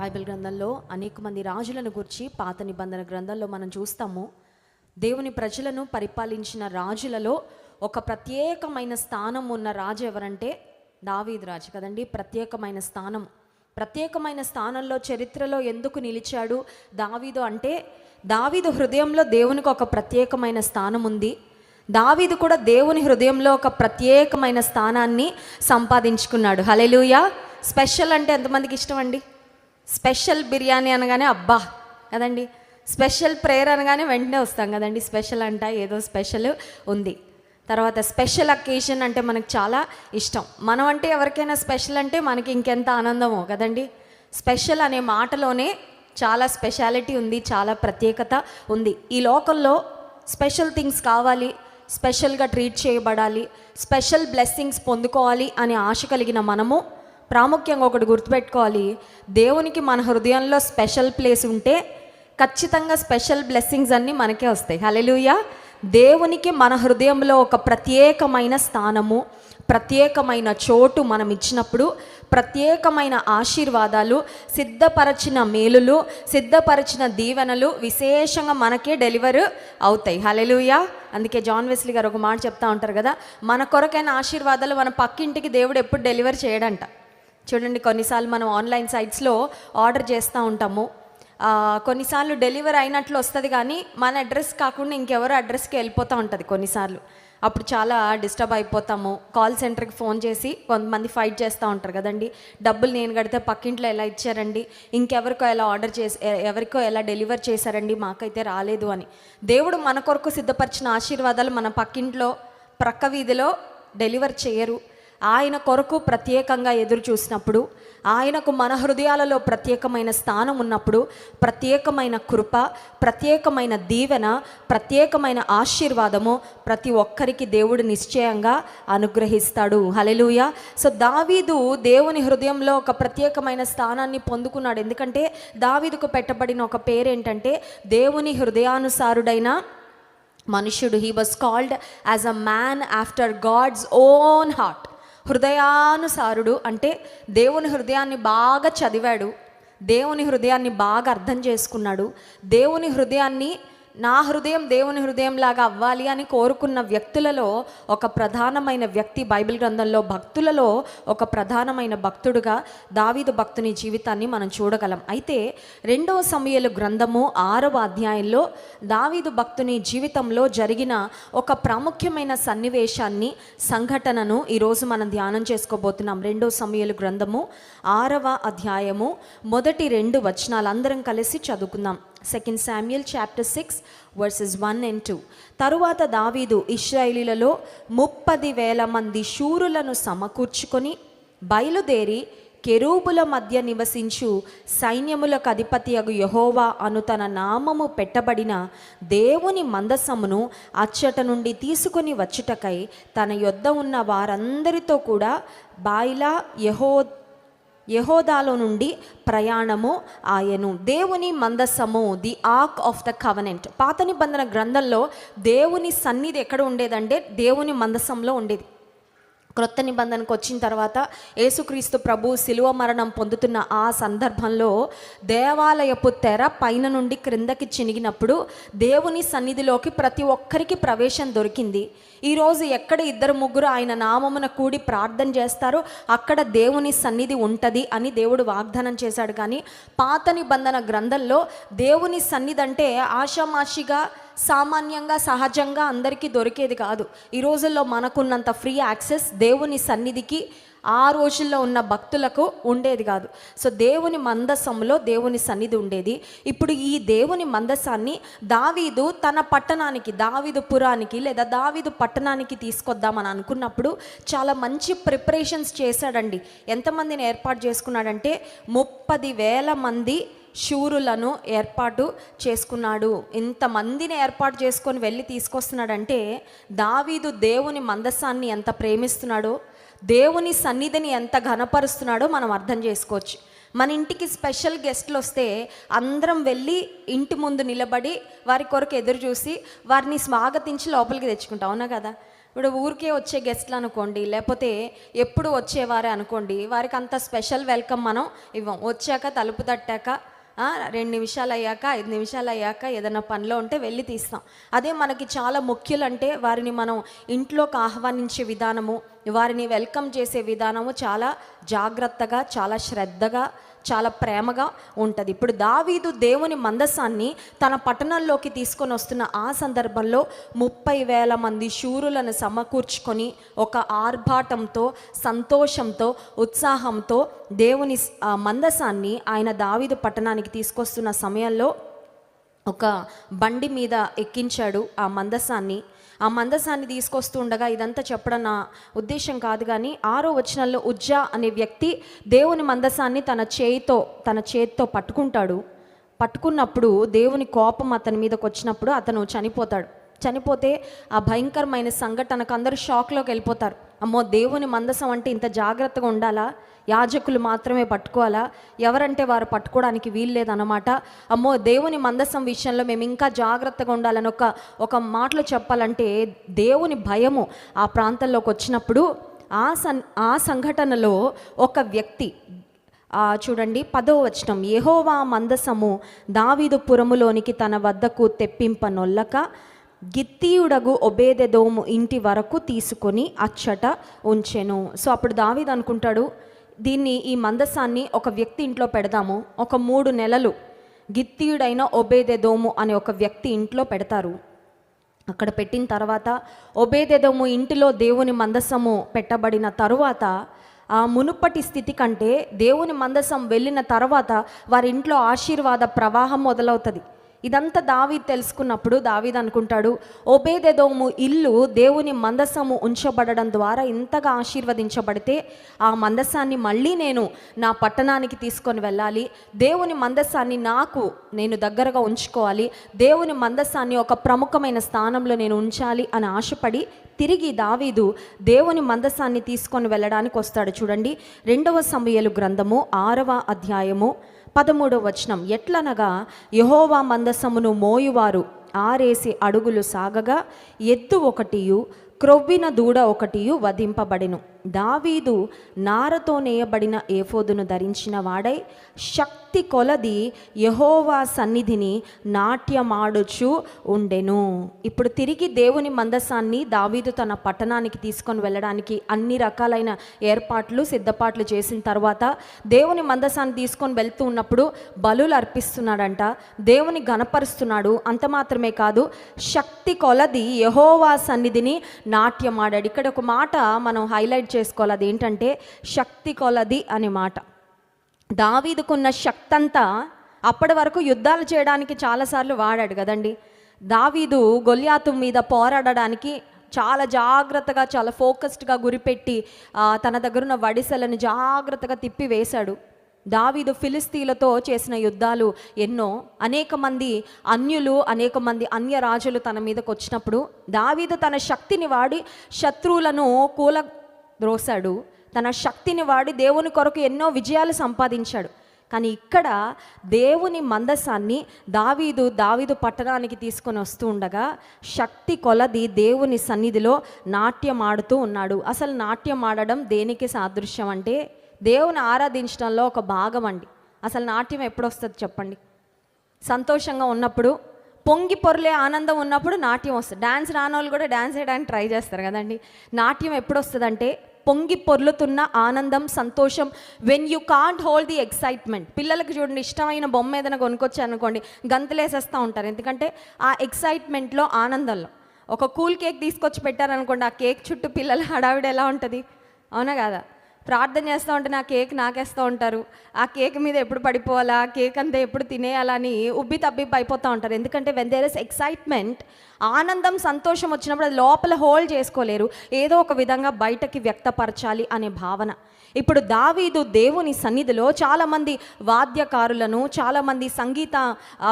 Bible గ్రంథంలో అనేక మంది రాజులను గురించి పాత నిబంధన గ్రంథంలో మనం చూస్తాము. దేవుని ప్రజలను పరిపాలించిన రాజులలో ఒక ప్రత్యేకమైన స్థానం ఉన్న రాజు ఎవరంటే దావీద్ రాజు కదండి. ప్రత్యేకమైన స్థానం. ప్రత్యేకమైన స్థానంలో చరిత్రలో ఎందుకు నిలిచాడు దావీదు అంటే దావీదు హృదయంలో దేవునికి ఒక ప్రత్యేకమైన స్థానం ఉంది. దావీదు కూడా దేవుని హృదయంలో ఒక ప్రత్యేకమైన స్థానాన్ని సంపాదించుకున్నాడు. హలెలుయా స్పెషల్ అంటే ఎంతమందికి ఇష్టం అండి? స్పెషల్ బిర్యానీ అనగానే అబ్బా కదండి? స్పెషల్ ప్రేయర్ అనగానే వెంటనే వస్తాం కదండి. స్పెషల్ అంట ఏదో స్పెషల్ ఉంది. తర్వాత స్పెషల్ అకేషన్ అంటే మనకు చాలా ఇష్టం. మనం అంటే ఎవరికైనా స్పెషల్ అంటే మనకి ఇంకెంత ఆనందమో కదండి? స్పెషల్ అనే మాటలోనే చాలా స్పెషాలిటీ ఉంది చాలా ప్రత్యేకత ఉంది. ఈ లోకంలో స్పెషల్ థింగ్స్ కావాలి స్పెషల్గా ట్రీట్ చేయబడాలి స్పెషల్ బ్లెస్సింగ్స్ పొందుకోవాలి అనే ఆశ కలిగిన మనము ప్రాముఖ్యంగా ఒకటి గుర్తుపెట్టుకోవాలి. దేవునికి మన హృదయంలో స్పెషల్ ప్లేస్ ఉంటే ఖచ్చితంగా స్పెషల్ బ్లెస్సింగ్స్ అన్నీ మనకే వస్తాయి. హలెలుయా దేవునికి మన హృదయంలో ఒక ప్రత్యేకమైన స్థానము ప్రత్యేకమైన చోటు మనం ఇచ్చినప్పుడు ప్రత్యేకమైన ఆశీర్వాదాలు సిద్ధపరచిన మేలులు సిద్ధపరచిన దీవెనలు విశేషంగా మనకే డెలివర్ అవుతాయి. హలెలుయా అందుకే జాన్ వెస్లీ గారు ఒక మాట చెప్తా ఉంటారు కదా మన కొరకైన ఆశీర్వాదాలు మన పక్కింటికి దేవుడు ఎప్పుడు డెలివర్ చేయడంట. చూడండి కొన్నిసార్లు మనం ఆన్లైన్ సైట్స్లో ఆర్డర్ చేస్తూ ఉంటాము. కొన్నిసార్లు డెలివర్ అయినట్లు వస్తుంది కానీ మన అడ్రస్ కాకుండా ఇంకెవరో అడ్రస్కి వెళ్ళిపోతూ ఉంటుంది కొన్నిసార్లు. అప్పుడు చాలా డిస్టర్బ్ అయిపోతాము. కాల్ సెంటర్కి ఫోన్ చేసి కొంతమంది ఫైట్ చేస్తూ ఉంటారు కదండి. డబ్బులు నేను కడితే పక్కింట్లో ఎలా ఇచ్చారండి? ఇంకెవరికో ఎలా ఆర్డర్ చేసి ఎవరికో ఎలా డెలివర్ చేశారండి? మాకైతే రాలేదు అని. దేవుడు మన కొరకు సిద్ధపరిచిన ఆశీర్వాదాలు మన పక్కింట్లో ప్రక్క వీధిలో డెలివర్ చేయరు. ఆయన కొరకు ప్రత్యేకంగా ఎదురు చూసినప్పుడు ఆయనకు మన హృదయాలలో ప్రత్యేకమైన స్థానం ఉన్నప్పుడు ప్రత్యేకమైన కృప ప్రత్యేకమైన దీవెన ప్రత్యేకమైన ఆశీర్వాదము ప్రతి ఒక్కరికి దేవుడు నిశ్చయంగా అనుగ్రహిస్తాడు. హలెలుయ సో దావీదు దేవుని హృదయంలో ఒక ప్రత్యేకమైన స్థానాన్ని పొందుకున్నాడు. ఎందుకంటే దావీదుకు పెట్టబడిన ఒక పేరేంటంటే దేవుని హృదయానుసారుడైన మనుష్యుడు. He was called as a man after God's own heart హృదయానుసారుడు అంటే దేవుని హృదయాన్ని బాగా చదివాడు దేవుని హృదయాన్ని బాగా అర్థం చేసుకున్నాడు దేవుని హృదయాన్ని నా హృదయం దేవుని హృదయంలాగా అవ్వాలి అని కోరుకున్న వ్యక్తులలో ఒక ప్రధానమైన వ్యక్తి బైబిల్ గ్రంథంలో భక్తులలో ఒక ప్రధానమైన భక్తుడుగా దావీదు భక్తుని జీవితాన్ని మనం చూడగలం. అయితే రెండవ సమయలు గ్రంథము ఆరవ అధ్యాయంలో దావీదు భక్తుని జీవితంలో జరిగిన ఒక ప్రాముఖ్యమైన సన్నివేశాన్ని సంఘటనను ఈరోజు మనం ధ్యానం చేసుకోబోతున్నాం. రెండో సమయలు గ్రంథము ఆరవ అధ్యాయము మొదటి రెండు వచనాలు అందరం కలిసి చదువుకుందాం. Second Samuel chapter six verses one and two తరువాత దావీదు ఇస్రాయిలీలలో ముప్పది వేల మంది శూరులను సమకూర్చుకొని బయలుదేరి కెరూబుల మధ్య నివసించు సైన్యములకు అధిపతి అగు యహోవా అను తన నామము పెట్టబడిన దేవుని మందసమును అచ్చట నుండి తీసుకొని వచ్చుటకై తన యొద్ద ఉన్న వారందరితో కూడా బాయిలా యహో యహోదాలో నుండి ప్రయాణము ఆయను. దేవుని మందసము the ark of the covenant పాత నిబంధన గ్రంథంలో దేవుని సన్నిధి ఎక్కడ ఉండేదంటే దేవుని మందసంలో ఉండేది. క్రొత్త నిబంధనకు వచ్చిన తర్వాత యేసుక్రీస్తు ప్రభు శిలువ మరణం పొందుతున్న ఆ సందర్భంలో దేవాలయపు తెర పైన నుండి క్రిందకి చినిగినప్పుడు దేవుని సన్నిధిలోకి ప్రతి ఒక్కరికి ప్రవేశం దొరికింది. ఈరోజు ఎక్కడ ఇద్దరు ముగ్గురు ఆయన నామమున కూడి ప్రార్థన చేస్తారో అక్కడ దేవుని సన్నిధి ఉంటుంది అని దేవుడు వాగ్దానం చేశాడు. కానీ పాత నిబంధన గ్రంథంలో దేవుని సన్నిధి అంటే ఆషామాషిగా సామాన్యంగా సహజంగా అందరికీ దొరికేది కాదు. ఈ రోజుల్లో మనకున్నంత ఫ్రీ యాక్సెస్ దేవుని సన్నిధికి ఆ రోజుల్లో ఉన్న భక్తులకు ఉండేది కాదు. సో దేవుని మందసంలో దేవుని సన్నిధి ఉండేది. ఇప్పుడు ఈ దేవుని మందసాన్ని దావీదు తన పట్టణానికి దావీదు పురానికి లేదా దావీదు పట్టణానికి తీసుకొద్దామని అనుకున్నప్పుడు చాలా మంచి ప్రిపరేషన్స్ చేశాడండి. ఎంతమందిని ఏర్పాటు చేసుకున్నాడంటే ముప్పది వేల మంది శూరులను ఏర్పాటు చేసుకున్నాడు. ఇంతమందిని ఏర్పాటు చేసుకొని వెళ్ళి తీసుకొస్తున్నాడంటే దావీదు దేవుని మందసాన్ని ఎంత ప్రేమిస్తున్నాడో దేవుని సన్నిధిని ఎంత ఘనపరుస్తున్నాడో మనం అర్థం చేసుకోవచ్చు. మన ఇంటికి స్పెషల్ గెస్ట్లు వస్తే అందరం వెళ్ళి ఇంటి ముందు నిలబడి వారి కొరకు ఎదురు చూసి వారిని స్వాగతించి లోపలికి తెచ్చుకుంటాం. అవునా కదా? ఇప్పుడు ఊరికే వచ్చే గెస్ట్లు అనుకోండి లేకపోతే ఎప్పుడు వచ్చేవారే అనుకోండి వారికి అంత స్పెషల్ వెల్కమ్ మనం ఇవ్వం. వచ్చాక తలుపు తట్టాక రెండు నిమిషాలు అయ్యాక ఐదు నిమిషాలు అయ్యాక ఏదైనా పనిలో ఉంటే వెళ్ళి తీస్తాం. అదే మనకి చాలా ముఖ్యులంటే వారిని మనం ఇంట్లోకి ఆహ్వానించే విధానము వారిని వెల్కమ్ చేసే విధానము చాలా జాగ్రత్తగా చాలా శ్రద్ధగా చాలా ప్రేమగా ఉంటుంది. ఇప్పుడు దావీదు దేవుని మందసాన్ని తన పట్టణంలోకి తీసుకొని వస్తున్న ఆ సందర్భంలో ముప్పై వేల మంది శూరులను సమకూర్చుకొని ఒక ఆర్భాటంతో సంతోషంతో ఉత్సాహంతో దేవుని మందసాన్ని ఆయన దావీదు పట్టణానికి తీసుకొస్తున్న సమయంలో ఒక బండి మీద ఎక్కించాడు ఆ మందసాన్ని. ఆ మందసాన్ని తీసుకొస్తూ ఉండగా ఇదంతా చెప్పడం నా ఉద్దేశం కాదు కానీ ఆరో వచనంలో ఉజ్జా అనే వ్యక్తి దేవుని మందసాన్ని తన చేయితో తన చేతితో పట్టుకుంటాడు. పట్టుకున్నప్పుడు దేవుని కోపం అతని మీదకి వచ్చినప్పుడు అతను చనిపోతాడు. చనిపోతే ఆ భయంకరమైన సంఘటనకు అందరూ షాక్లోకి వెళ్ళిపోతారు. అమ్మో దేవుని మందసం అంటే ఇంత జాగ్రత్తగా ఉండాలా? యాజకులు మాత్రమే పట్టుకోవాలా? ఎవరంటే వారు పట్టుకోవడానికి వీల్లేదన్నమాట అమ్మో దేవుని మందసం విషయంలో మేము ఇంకా జాగ్రత్తగా ఉండాలని ఒక ఒక మాటలో చెప్పాలంటే దేవుని భయము ఆ ప్రాంతంలోకి వచ్చినప్పుడు ఆ సన్ ఆ సంఘటనలో ఒక వ్యక్తి చూడండి పదో వచనం యెహోవా మందసము దావీదు పురములోనికి తన వద్దకు తెప్పింపనొల్లక గిత్తీయుడగు ఒబేదెదోము ఇంటి వరకు తీసుకొని అచ్చట ఉంచెను. సో అప్పుడు దావీద్ అనుకుంటాడు దీన్ని ఈ మందసాన్ని ఒక వ్యక్తి ఇంట్లో పెడదాము. ఒక మూడు నెలలు గిత్తీయుడైన ఒబేదెదోము అనే ఒక వ్యక్తి ఇంట్లో పెడతారు. అక్కడ పెట్టిన తర్వాత ఒబేదెదోము ఇంటిలో దేవుని మందసము పెట్టబడిన తరువాత ఆ మునుపటి స్థితి కంటే దేవుని మందసం వెళ్ళిన తర్వాత వారి ఇంట్లో ఆశీర్వాద ప్రవాహం మొదలవుతుంది. ఇదంతా దావీద్ తెలుసుకున్నప్పుడు దావీద్ అనుకుంటాడు ఒబేదెదోము ఇల్లు దేవుని మందసము ఉంచబడడం ద్వారా ఇంతగా ఆశీర్వదించబడితే ఆ మందసాన్ని మళ్ళీ నేను నా పట్టణానికి తీసుకొని వెళ్ళాలి. దేవుని మందసాన్ని నాకు నేను దగ్గరగా ఉంచుకోవాలి. దేవుని మందసాన్ని ఒక ప్రముఖమైన స్థానంలో నేను ఉంచాలి అని ఆశపడి తిరిగి దావీదు దేవుని మందసాన్ని తీసుకొని వెళ్ళడానికి వస్తాడు. చూడండి రెండవ సమయలు గ్రంథము ఆరవ అధ్యాయము పదమూడవ వచనం. ఎట్లనగా యహోవా మందసమును మోయువారు ఆరేసి అడుగులు సాగగా ఎత్తు ఒకటియు క్రొవ్విన దూడ ఒకటియు వధింపబడిను. దావీదు నారతో నేయబడిన ఏఫోదును ధరించిన వాడై శక్తి కొలది యహోవా సన్నిధిని నాట్యమాడుచు ఉండెను. ఇప్పుడు తిరిగి దేవుని మందసాన్ని దావీదు తన పట్టణానికి తీసుకొని వెళ్ళడానికి అన్ని రకాలైన ఏర్పాట్లు సిద్ధపాట్లు చేసిన తర్వాత దేవుని మందసాన్ని తీసుకొని వెళ్తూ ఉన్నప్పుడు బలులు అర్పిస్తున్నాడంట. దేవుని గణపరుస్తున్నాడు అంత మాత్రమే కాదు శక్తి కొలది యహోవా సన్నిధిని నాట్యమాడాడు. ఇక్కడ ఒక మాట మనం హైలైట్ చేసుకోవాలి. అది ఏంటంటే శక్తి కొలది అనే మాట. దావీదుకున్న శక్తి అంతా అప్పటి వరకు యుద్ధాలు చేయడానికి చాలాసార్లు వాడాడు కదండి. దావీదు గొల్యాతు మీద పోరాడడానికి చాలా జాగ్రత్తగా చాలా ఫోకస్డ్గా గురిపెట్టి తన దగ్గరున్న వడిసెలను జాగ్రత్తగా తిప్పి వేశాడు దావీదు ఫిలిస్తీలతో చేసిన యుద్ధాలు ఎన్నో. అనేక మంది అన్యులు అనేక మంది అన్య రాజులు తన మీదకు వచ్చినప్పుడు దావీదు తన శక్తిని వాడి శత్రువులను కూల ద్రోశాడు తన శక్తిని వాడి దేవుని కొరకు ఎన్నో విజయాలు సంపాదించాడు. కానీ ఇక్కడ దేవుని మందసాన్ని దావీదు దావీదు పట్టణానికి తీసుకొని వస్తూ ఉండగా శక్తి కొలది దేవుని సన్నిధిలో నాట్యం ఆడుతూ ఉన్నాడు. అసలు నాట్యం ఆడడం దేనికి సాదృశ్యం అంటే దేవుని ఆరాధించడంలో ఒక భాగం అండి. అసలు నాట్యం ఎప్పుడు వస్తుంది చెప్పండి? సంతోషంగా ఉన్నప్పుడు పొంగి పొరలే ఆనందం ఉన్నప్పుడు నాట్యం వస్తుంది. డ్యాన్స్ రానోళ్ళు కూడా డ్యాన్స్ చేయడానికి ట్రై చేస్తారు కదండి. నాట్యం ఎప్పుడు వస్తుందంటే పొంగి పొర్లుతున్న ఆనందం సంతోషం. When you can't hold the excitement పిల్లలకు చూడండి ఇష్టమైన బొమ్మ ఏదైనా కొనుక్కొచ్చారు అనుకోండి గంతులేసేస్తూ ఉంటారు. ఎందుకంటే ఆ ఎక్సైట్మెంట్లో ఆనందంలో. ఒక కూల్ కేక్ తీసుకొచ్చి పెట్టారనుకోండి ఆ కేక్ చుట్టూ పిల్లల హడావిడ ఎలా ఉంటుంది? అవునా కాదా? ప్రార్థన చేస్తూ ఉంటే నా కేక్ నాకేస్తూ ఉంటారు. ఆ కేక్ మీద ఎప్పుడు పడిపోవాలా? కేక్ అంతా ఎప్పుడు తినేయాలని ఉబ్బి తబ్బిబ్బి అయిపోతూ ఉంటారు. ఎందుకంటే వెన్ దేర్ ఇస్ ఎక్సైట్మెంట్ ఆనందం సంతోషం వచ్చినప్పుడు అది లోపల హోల్డ్ చేసుకోలేరు. ఏదో ఒక విధంగా బయటకి వ్యక్తపరచాలి అనే భావన. ఇప్పుడు దావీదు దేవుని సన్నిధిలో చాలామంది వాద్యకారులను చాలామంది సంగీత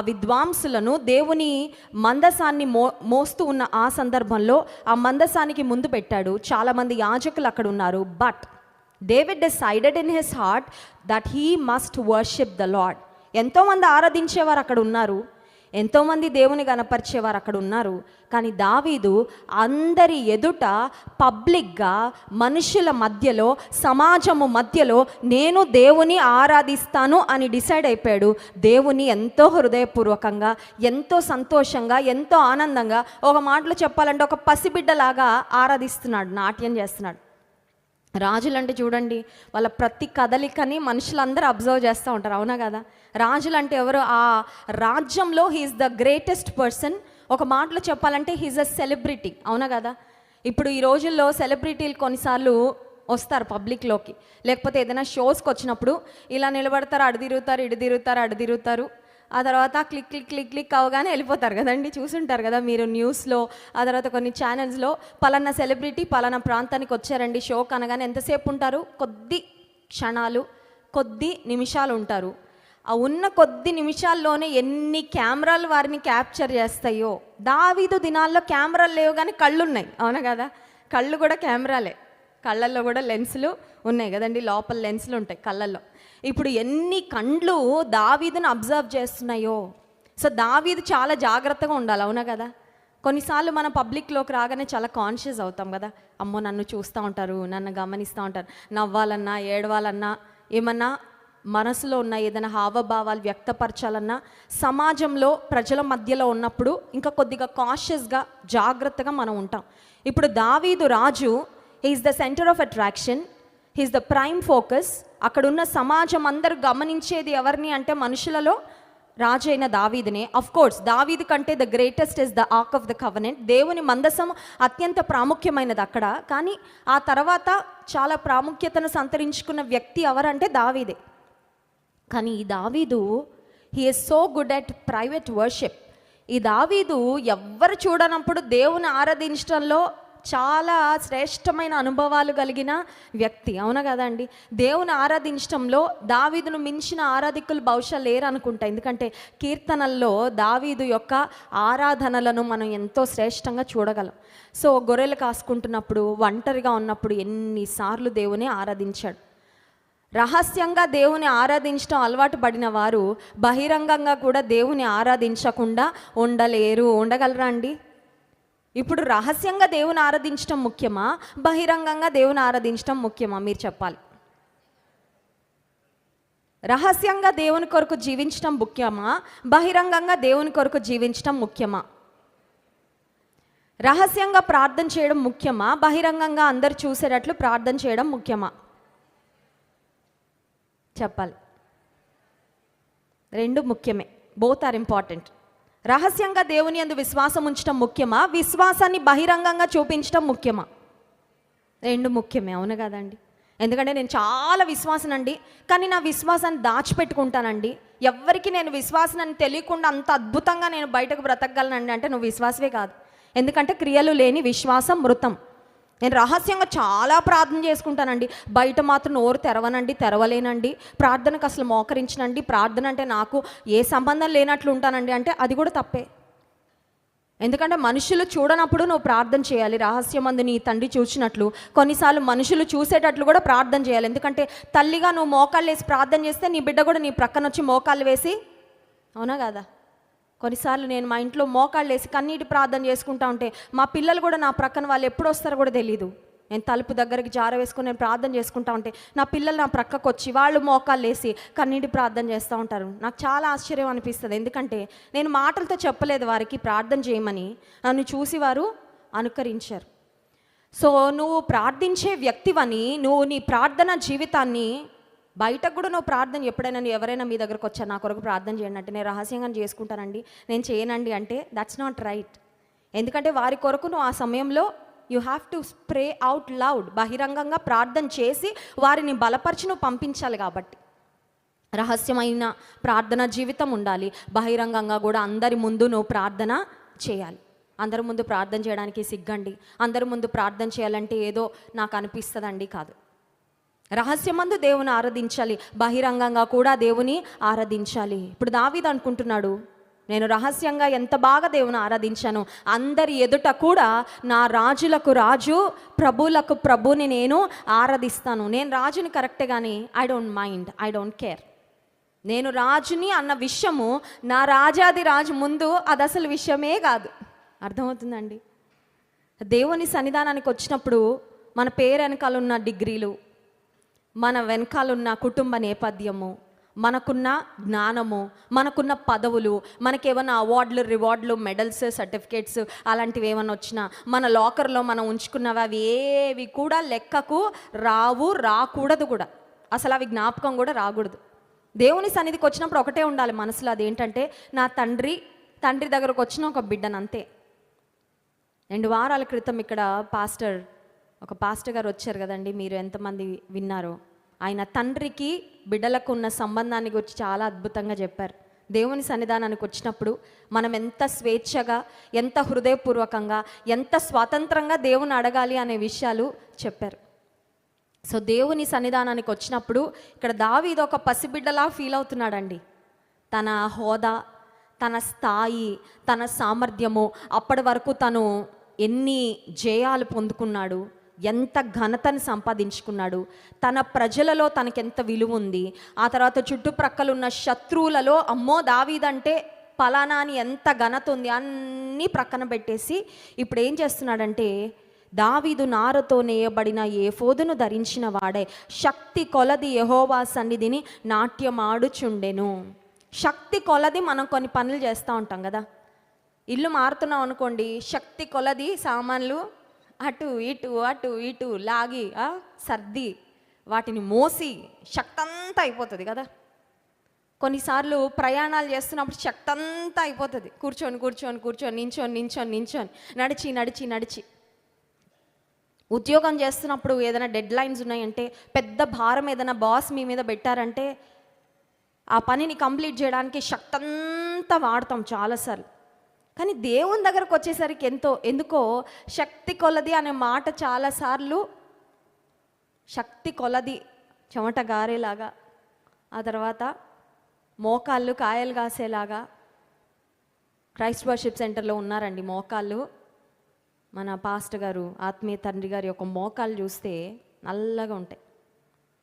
విద్వాంసులను దేవుని మందసాన్ని మో మోస్తూ ఉన్న ఆ సందర్భంలో ఆ మందసానికి ముందు పెట్టాడు. చాలామంది యాజకులు అక్కడ ఉన్నారు. But David decided in his heart that he must worship the lord ఎంతోమంది ఆరాధించేవారు అక్కడ ఉన్నారు. ఎంతోమంది దేవుని గనపరిచేవారు అక్కడ ఉన్నారు. కానీ దావీదు అందరి ఎదుట పబ్లిక్గా మనుషుల మధ్యలో సమాజము మధ్యలో నేను దేవుని ఆరాధిస్తాను అని డిసైడ్ అయిపోయాడు. దేవుని ఎంతో హృదయపూర్వకంగా ఎంతో సంతోషంగా ఎంతో ఆనందంగా ఒక మాటలో చెప్పాలంటే ఒక పసిబిడ్డలాగా ఆరాధిస్తున్నాడు నాట్యం చేస్తున్నాడు. రాజులంటే చూడండి వాళ్ళ ప్రతి కదలికని మనుషులందరూ అబ్జర్వ్ చేస్తూ ఉంటారు అవునా కదా? రాజులు అంటే ఎవరు? ఆ రాజ్యంలో హీఈస్ ద గ్రేటెస్ట్ పర్సన్ ఒక మాటలో చెప్పాలంటే హీఈస్ అ సెలబ్రిటీ అవునా కదా? ఇప్పుడు ఈ రోజుల్లో సెలబ్రిటీలు కొన్నిసార్లు వస్తారు పబ్లిక్లోకి లేకపోతే ఏదైనా షోస్కి వచ్చినప్పుడు ఇలా నిలబడతారు అడు తిరుగుతారు ఇడు తిరుగుతారు అడు తిరుగుతారు ఆ తర్వాత క్లిక్ క్లిక్ క్లిక్ క్లిక్ అవగానే వెళ్ళిపోతారు కదండి. చూసుంటారు కదా మీరు న్యూస్లో ఆ తర్వాత కొన్ని ఛానల్స్లో పలానా సెలబ్రిటీ పలానా ప్రాంతానికి వచ్చారండి షోక్ అనగానే ఎంతసేపు ఉంటారు? కొద్ది క్షణాలు కొద్ది నిమిషాలు ఉంటారు. ఆ ఉన్న కొద్ది నిమిషాల్లోనే ఎన్ని కెమెరాలు వారిని క్యాప్చర్ చేస్తాయో దావీదు దినాల్లో కెమెరాలు లేవు కానీ కళ్ళు ఉన్నాయి అవునా కదా? కళ్ళు కూడా కెమెరాలే. కళ్ళల్లో కూడా లెన్సులు ఉన్నాయి కదండి లోపల లెన్సులు ఉంటాయి కళ్ళల్లో. ఇప్పుడు ఎన్ని కండ్లు దావీదును అబ్జర్వ్ చేస్తున్నాయో. సో దావీదు చాలా జాగ్రత్తగా ఉండాలి అవునా కదా? కొన్నిసార్లు మనం పబ్లిక్లోకి రాగానే చాలా కాన్షియస్ అవుతాం కదా. అమ్మో నన్ను చూస్తూ ఉంటారు నన్ను గమనిస్తూ ఉంటారు నవ్వాలన్నా ఏడవాలన్నా ఏమన్నా మనసులో ఉన్న ఏదైనా హావభావాలు వ్యక్తపరచాలన్నా సమాజంలో ప్రజల మధ్యలో ఉన్నప్పుడు ఇంకా కొద్దిగా కాన్షియస్గా జాగ్రత్తగా మనం ఉంటాం. ఇప్పుడు దావీదు రాజు he is the centre of attraction he's the prime focus అక్కడున్న సమాజం అందరు గమనించేది ఎవరిని అంటే మనుషులలో రాజైన దావీదినే. అఫ్ కోర్స్ దావీది కంటే the greatest is the ark of the covenant దేవుని మందసం అత్యంత ప్రాముఖ్యమైనది అక్కడ. కానీ ఆ తర్వాత చాలా ప్రాముఖ్యతను సంతరించుకున్న వ్యక్తి ఎవరంటే దావీదే. కానీ ఈ దావీదు he is so good at private worship ఈ దావీదు ఎవ్వరు చూడనప్పుడు దేవుని ఆరాధించడంలో చాలా శ్రేష్టమైన అనుభవాలు కలిగిన వ్యక్తి. అవునా కదండి? దేవుని ఆరాధించడంలో దావీదును మించిన ఆరాధికులు బహుశా లేరు అనుకుంటా ఎందుకంటే కీర్తనల్లో దావీదు యొక్క ఆరాధనలను మనం ఎంతో శ్రేష్టంగా చూడగలం. సో గొర్రెలు కాసుకుంటున్నప్పుడు ఒంటరిగా ఉన్నప్పుడు ఎన్నిసార్లు దేవుని ఆరాధించాడు. రహస్యంగా దేవుని ఆరాధించడం అలవాటు పడిన వారు బహిరంగంగా కూడా దేవుని ఆరాధించకుండా ఉండలేరు. ఉండగలరా అండి? ఇప్పుడు రహస్యంగా దేవుని ఆరాధించడం ముఖ్యమా? బహిరంగంగా దేవుని ఆరాధించడం ముఖ్యమా? మీరు చెప్పాలి. రహస్యంగా దేవుని కొరకు జీవించడం ముఖ్యమా? బహిరంగంగా దేవుని కొరకు జీవించడం ముఖ్యమా? రహస్యంగా ప్రార్థన చేయడం ముఖ్యమా? బహిరంగంగా అందరు చూసేటట్లు ప్రార్థన చేయడం ముఖ్యమా? చెప్పాలి. రెండు ముఖ్యమే. బోత్ ఆర్ ఇంపార్టెంట్ రహస్యంగా దేవుని అందు విశ్వాసం ఉంచడం ముఖ్యమా? విశ్వాసాన్ని బహిరంగంగా చూపించడం ముఖ్యమా? రెండు ముఖ్యమే అవును కదండి. ఎందుకంటే నేను చాలా విశ్వాసనండి. కానీ నా విశ్వాసాన్ని దాచిపెట్టుకుంటానండి. ఎవరికి నేను విశ్వాసనని తెలియకుండా అంత అద్భుతంగా నేను బయటకు బ్రతకగలనండి అంటే నువ్వు విశ్వాసమే కాదు. ఎందుకంటే క్రియలు లేని విశ్వాసం మృతం. నేను రహస్యంగా చాలా ప్రార్థన చేసుకుంటానండి. బయట మాత్రం నోరు తెరవనండి తెరవలేనండి. ప్రార్థనకు అసలు మోకరించనండి. ప్రార్థన అంటే నాకు ఏ సంబంధం లేనట్లు ఉంటానండి. అంటే అది కూడా తప్పే. ఎందుకంటే మనుషులు చూడనప్పుడు నువ్వు ప్రార్థన చేయాలి. రహస్యమందు నీ తండ్రి చూసినట్లు కొన్నిసార్లు మనుషులు చూసేటట్లు కూడా ప్రార్థన చేయాలి. ఎందుకంటే తల్లిగా నువ్వు మోకాళ్ళు వేసి ప్రార్థన చేస్తే నీ బిడ్డ కూడా నీ ప్రక్కన వచ్చి మోకాళ్ళు వేసి అవునా కదా? కొన్నిసార్లు నేను మా ఇంట్లో మోకాళ్ళు వేసి కన్నీటి ప్రార్థన చేసుకుంటా ఉంటే మా పిల్లలు కూడా నా ప్రక్కన వాళ్ళు ఎప్పుడు వస్తారో కూడా తెలియదు నేను తలుపు దగ్గరికి జార వేసుకొని నేను ప్రార్థన చేసుకుంటా ఉంటే నా పిల్లలు నా ప్రక్కకు వచ్చి వాళ్ళు మోకాళ్ళు వేసి కన్నీటి ప్రార్థన చేస్తూ ఉంటారు. నాకు చాలా ఆశ్చర్యం అనిపిస్తుంది. ఎందుకంటే నేను మాటలతో చెప్పలేదు వారికి ప్రార్థన చేయమని. నన్ను చూసి వారు అనుకరించారు. సో నువ్వు ప్రార్థించే వ్యక్తివని నువ్వు నీ ప్రార్థన జీవితాన్ని బయటకు కూడా నువ్వు ప్రార్థన ఎప్పుడైనా నువ్వు ఎవరైనా మీ దగ్గరకు వచ్చా నా కొరకు ప్రార్థన చేయండి అంటే నేను రహస్యంగా చేసుకుంటానండి నేను చేయనండి అంటే దట్స్ నాట్ రైట్ ఎందుకంటే వారి కొరకు నువ్వు ఆ సమయంలో you have to pray out loud బహిరంగంగా ప్రార్థన చేసి వారిని బలపరిచి నువ్వు పంపించాలి కాబట్టి. రహస్యమైన ప్రార్థన జీవితం ఉండాలి బహిరంగంగా కూడా అందరి ముందు నువ్వు ప్రార్థన చేయాలి. అందరి ముందు ప్రార్థన చేయడానికి సిగ్గండి అందరి ముందు ప్రార్థన చేయాలంటే ఏదో నాకు అనిపిస్తుందండి కాదు. రహస్యమందు దేవుని ఆరాధించాలి. బహిరంగంగా కూడా దేవుని ఆరాధించాలి. ఇప్పుడు దావీద్ అనుకుంటున్నాడు నేను రహస్యంగా ఎంత బాగా దేవుని ఆరాధించాను? అందరి ఎదుట కూడా నా రాజులకు రాజు ప్రభులకు ప్రభుని నేను ఆరాధిస్తాను. నేను రాజుని కరెక్టే కానీ I don't mind I don't care నేను రాజుని అన్న విషయము నా రాజాది రాజు ముందు అది అసలు విషయమే కాదు. అర్థమవుతుందండి? దేవుని సన్నిధానానికి వచ్చినప్పుడు మన పేరు వెనకాల ఉన్న డిగ్రీలు మన వెనకాలన్న కుటుంబ నేపథ్యము మనకున్న జ్ఞానము మనకున్న పదవులు మనకేమైనా అవార్డులు రివార్డులు మెడల్స్ సర్టిఫికేట్స్ అలాంటివి ఏమైనా వచ్చినా మన లాకర్లో మనం ఉంచుకున్నవి అవి ఏవి కూడా లెక్కకు రావు రాకూడదు కూడా. అసలు అవి జ్ఞాపకం కూడా రాకూడదు. దేవుని సన్నిధికి వచ్చినప్పుడు ఒకటే ఉండాలి మనసులో అదేంటంటే నా తండ్రి తండ్రి దగ్గరకు వచ్చిన ఒక బిడ్డను అంతే. రెండు వారాల క్రితం ఇక్కడ పాస్టర్ ఒక పాస్టర్ గారు వచ్చారు కదండి మీరు ఎంతమంది విన్నారో. ఆయన తండ్రికి బిడ్డలకు ఉన్న సంబంధాన్ని గురించి చాలా అద్భుతంగా చెప్పారు. దేవుని సన్నిధానానికి వచ్చినప్పుడు మనం ఎంత స్వేచ్ఛగా ఎంత హృదయపూర్వకంగా ఎంత స్వాతంత్రంగా దేవుని అడగాలి అనే విషయాలు చెప్పారు. సో దేవుని సన్నిధానానికి వచ్చినప్పుడు ఇక్కడ దావీదు ఒక పసిబిడ్డలా ఫీల్ అవుతున్నాడండి. తన హోదా తన స్థాయి తన సామర్థ్యము అప్పటి వరకు తను ఎన్ని జయాలు పొందుకున్నాడు ఎంత ఘనతను సంపాదించుకున్నాడు. తన ప్రజలలో తనకెంత విలువ ఉంది. ఆ తర్వాత చుట్టుప్రక్కల ఉన్న శత్రువులలో అమ్మో దావీదంటే పలానా అని ఎంత ఘనత ఉంది అన్నీ ప్రక్కన పెట్టేసి ఇప్పుడు ఏం చేస్తున్నాడంటే దావీదు నారతో నేయబడిన ఏ ఫోదును ధరించిన వాడే. శక్తి కొలది యహోవా సన్నిధిని నాట్యమాడుచుండెను శక్తి కొలది మనం కొన్ని పనులు చేస్తూ ఉంటాం కదా. ఇల్లు మారుతున్నాం అనుకోండి శక్తి కొలది సామాన్లు అటు ఇటు అటు ఇటు లాగి సర్ది వాటిని మోసి శక్తి అంతా అయిపోతుంది కదా. కొన్నిసార్లు ప్రయాణాలు చేస్తున్నప్పుడు శక్తి అంతా అయిపోతుంది. కూర్చొని కూర్చొని కూర్చొని నించొని నించొని నించొని నడిచి నడిచి నడిచి. ఉద్యోగం చేస్తున్నప్పుడు ఏదైనా డెడ్ లైన్స్ ఉన్నాయంటే పెద్ద భారం ఏదైనా బాస్ మీ మీద పెట్టారంటే ఆ పనిని కంప్లీట్ చేయడానికి శక్తి అంతా వాడతాం చాలాసార్లు. కానీ దేవుని దగ్గరకు వచ్చేసరికి ఎంతో ఎందుకో శక్తి కొలది అనే మాట చాలాసార్లు శక్తి కొలది చెమట గారేలాగా ఆ తర్వాత మోకాళ్ళు కాయలు కాసేలాగా క్రైస్ట్ వర్షిప్ సెంటర్లో ఉన్నారండి మోకాళ్ళు. మన పాస్టర్ గారు ఆత్మీయ తండ్రి గారి యొక్క మోకాళ్ళు చూస్తే నల్లగా ఉంటాయి.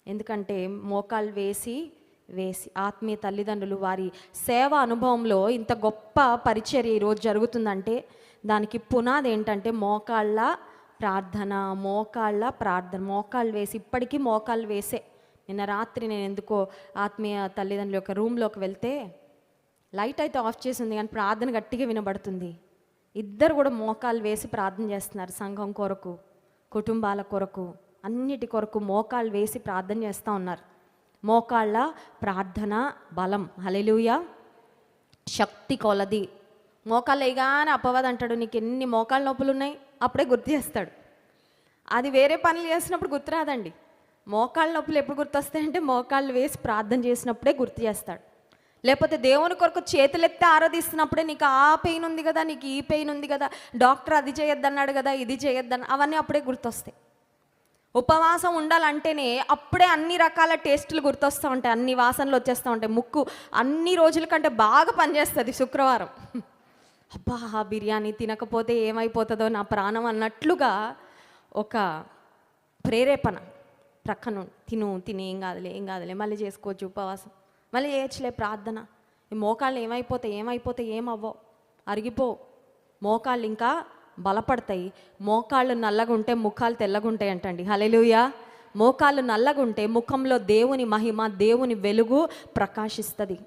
ఎందుకంటే మోకాళ్ళు వేసి వేసి ఆత్మీయ తల్లిదండ్రులు వారి సేవ అనుభవంలో ఇంత గొప్ప పరిచర్య ఈరోజు జరుగుతుందంటే దానికి పునాది ఏంటంటే మోకాళ్ళ ప్రార్థన మోకాళ్ళ ప్రార్థన. మోకాళ్ళు వేసి ఇప్పటికీ మోకాళ్ళు వేసే. నిన్న రాత్రి నేను ఎందుకో ఆత్మీయ తల్లిదండ్రుల యొక్క రూమ్లోకి వెళ్తే లైట్ అయితే ఆఫ్ చేసింది కానీ ప్రార్థన గట్టిగా వినబడుతుంది. ఇద్దరు కూడా మోకాలు వేసి ప్రార్థన చేస్తున్నారు సంఘం కొరకు కుటుంబాల కొరకు అన్నిటి కొరకు మోకాలు వేసి ప్రార్థన చేస్తూ ఉన్నారు. మోకాళ్ళ ప్రార్థన బలం. హలెలుయ శక్తి కొలది. మోకాళ్ళు వేయగానే అపవాది అంటాడు నీకు ఎన్ని మోకాళ్ళ నొప్పులు ఉన్నాయి? అప్పుడే గుర్తు చేస్తాడు. అది వేరే పనులు చేసినప్పుడు గుర్తురాదండి మోకాళ్ళ నొప్పులు ఎప్పుడు గుర్తొస్తాయంటే మోకాళ్ళు వేసి ప్రార్థన చేసినప్పుడే గుర్తు చేస్తాడు. లేకపోతే దేవుని కొరకు చేతులెత్తి ఆరాధిస్తున్నప్పుడే నీకు ఆ పెయిన్ ఉంది కదా నీకు ఈ పెయిన్ ఉంది కదా డాక్టర్ అది చేయొద్దన్నాడు కదా ఇది చేయొద్దని అవన్నీ అప్పుడే గుర్తొస్తాయి. ఉపవాసం ఉండాలంటేనే అప్పుడే అన్ని రకాల టేస్టులు గుర్తొస్తూ ఉంటాయి. అన్ని వాసనలు వచ్చేస్తూ ఉంటాయి. ముక్కు అన్ని రోజుల కంటే బాగా పనిచేస్తుంది శుక్రవారం. అబ్బా ఆ బిర్యానీ తినకపోతే ఏమైపోతుందో నా ప్రాణం అన్నట్లుగా ఒక ప్రేరేపణ ప్రక్కన తిను తిని ఏం కాదులే ఏం కాదులే మళ్ళీ చేసుకోవచ్చు ఉపవాసం. మళ్ళీ చేయొచ్చులే ప్రార్థన. ఈ మోకాళ్ళు ఏమైపోతే ఏమైపోతే ఏమవ్వవు. అరిగిపో. మోకాళ్ళు ఇంకా బలపడతాయి. మోకాళ్ళు నల్లగుంటే ముఖాలు తెల్లగుంటాయి అంటండి హలెలుయా మోకాళ్ళు నల్లగుంటే ముఖంలో దేవుని మహిమ దేవుని వెలుగు ప్రకాశిస్తుంది.